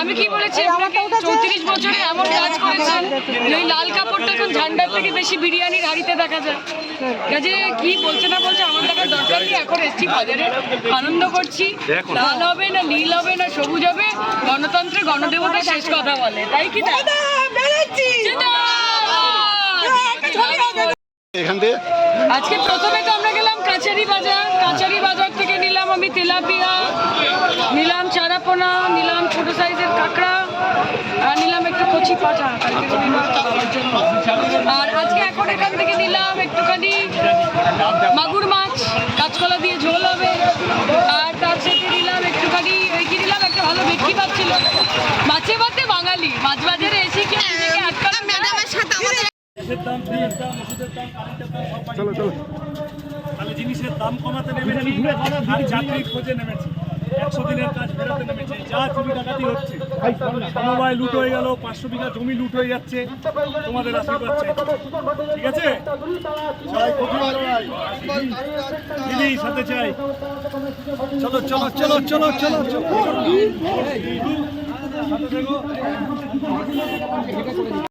আমি কি বলেছি? আপনাকে চৌত্রিশ বছরে এমন কাজ করেছেন যে ওই লাল কাপড়টা এখন ঝান্ডার থেকে বেশি বিরিয়ানির হাড়িতে দেখা যায়। কাজে কি বলছে না বলছে আমার দেখার দরকার নেই এখন এসছি বাজারে। আনন্দ করছি। লাল হবে না নীল হবে না সবুজ হবে গণতন্ত্রে গণদেবতা শেষ কথা বলে তাই কি না? এখান থেকে আজকে প্রথমে তো আমরা গেলাম কাচারি বাজার। কাচারি বাজার থেকে নিলাম আমি তেলাপিয়া। নিলাম চারাপোনা নিলাম ছোট সাইজের কাঁকড়া আর নিলাম একটু কচি জন্য। আর আজকে এখন এখান থেকে নিলাম একটুখানি মাগুর মাছ কাঁচকলা দিয়ে ঝোল হবে। আর তার সাথে নিলাম একটুখানি ওই কি নিলাম? একটা ভালো ভেটকি পাচ্ছিল ছিল। মাছে ভাতে বাঙালি মাছ বাজারে এসে কি চলো চলো। জিনিসের দাম কমাতে নেমেছি আর চাকরি খোঁজে নেমেছি। একশো দিনের কাজ ফেরাতে নেমেছে, যা চুরি ডাকাতি হচ্ছে। সমবায় লুট হয়ে গেল, পাঁচশো বিঘা জমি লুট হয়ে যাচ্ছে, তোমাদের আশীর্বাদ চাই। ঠিক আছে? দিদি, সাথে চাই। চলো চলো চলো চলো চলো চলো।